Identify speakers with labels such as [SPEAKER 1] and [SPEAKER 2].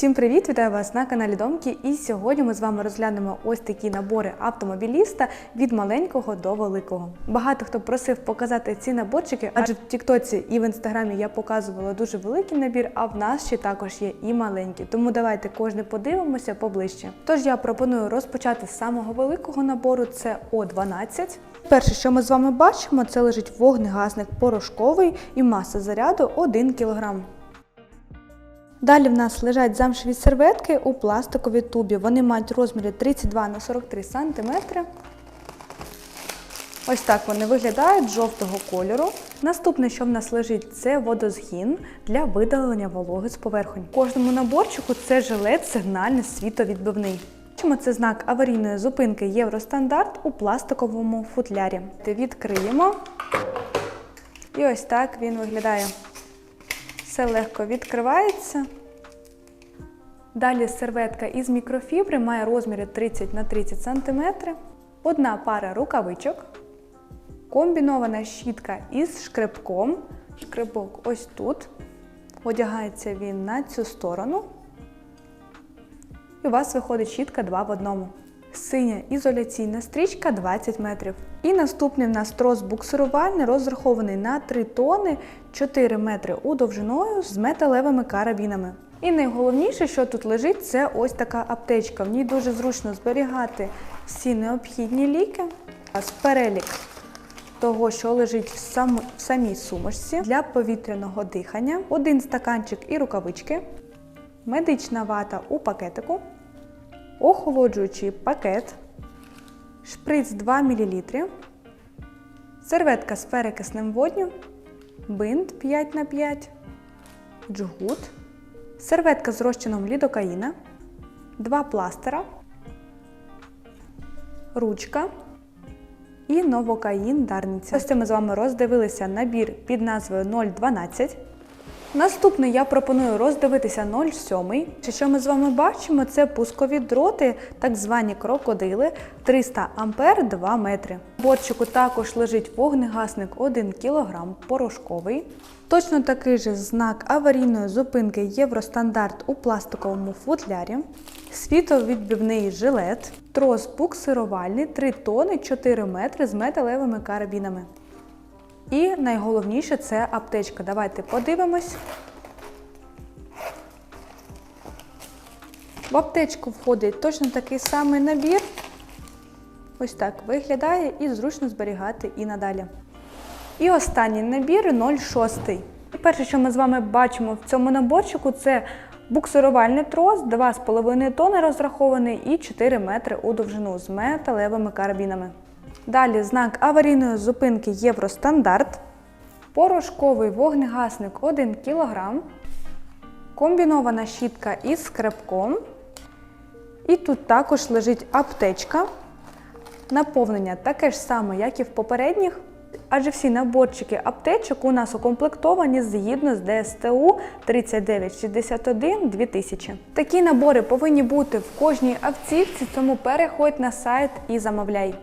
[SPEAKER 1] Всім привіт! Вітаю вас на каналі Домки. І сьогодні ми з вами розглянемо ось такі набори автомобіліста від маленького до великого. Багато хто просив показати ці наборчики, адже в Тіктоці і в інстаграмі я показувала дуже великий набір, а в нас ще також є і маленькі. Тому давайте кожне подивимося поближче. Тож я пропоную розпочати з самого великого набору. Це О12. Перше, що ми з вами бачимо, це лежить вогнегасник порошковий і маса заряду 1 кг. Далі в нас лежать замшеві серветки у пластиковій тубі. Вони мають розміри 32 на 43 см. Ось так вони виглядають жовтого кольору. Наступне, що в нас лежить, це водозгін для видалення вологи з поверхонь. Кожному наборчику це жилет сигнальний світовідбивний. Бачимо, це знак аварійної зупинки Євростандарт у пластиковому футлярі. Відкриємо. І ось так він виглядає. Все легко відкривається. Далі серветка із мікрофібри має розміри 30 на 30 см. Одна пара рукавичок. Комбінована щітка із шкребком. Шкребок ось тут. Одягається він на цю сторону. І у вас виходить щітка 2 в одному. Синя ізоляційна стрічка 20 метрів. І наступний в нас трос буксирувальний розрахований на 3 тони 4 метри у довжиною з металевими карабінами. І найголовніше, що тут лежить, це ось така аптечка. В ній дуже зручно зберігати всі необхідні ліки. З перелік того, що лежить в, сам, в самій сумочці для повітряного дихання, один стаканчик і рукавички, медична вата у пакетику, охолоджуючий пакет, шприц 2 мл, серветка з перекисним водню, бинт 5 на 5 джгут, серветка з розчином лідокаїна, два пластира, ручка і новокаїн Дарниця. Ось це ми з вами роздивилися набір під назвою 012. Наступний я пропоную роздивитися 0,7. Що ми з вами бачимо, це пускові дроти, так звані крокодили 300 ампер 2 метри. В борчику також лежить вогнегасник 1 кг порошковий. Точно такий же знак аварійної зупинки Євростандарт у пластиковому футлярі, світовідбивний жилет, трос буксирувальний 3 тони 4 метри з металевими карабінами. І найголовніше це аптечка. Давайте подивимось. В аптечку входить точно такий самий набір. Ось так виглядає і зручно зберігати і надалі. І останній набір 0,6. І Перше, що ми з вами бачимо в цьому наборчику, це буксирувальний трос, 2,5 тони розрахований і 4 метри у довжину з металевими карабінами. Далі знак аварійної зупинки Євростандарт, порошковий вогнегасник 1 кг, комбінована щітка із скребком. І тут також лежить аптечка. Наповнення таке ж саме, як і в попередніх. Адже всі наборчики аптечок у нас укомплектовані згідно з ДСТУ 3961 2000. Такі набори повинні бути в кожній автівці, тому переходь на сайт і замовляй.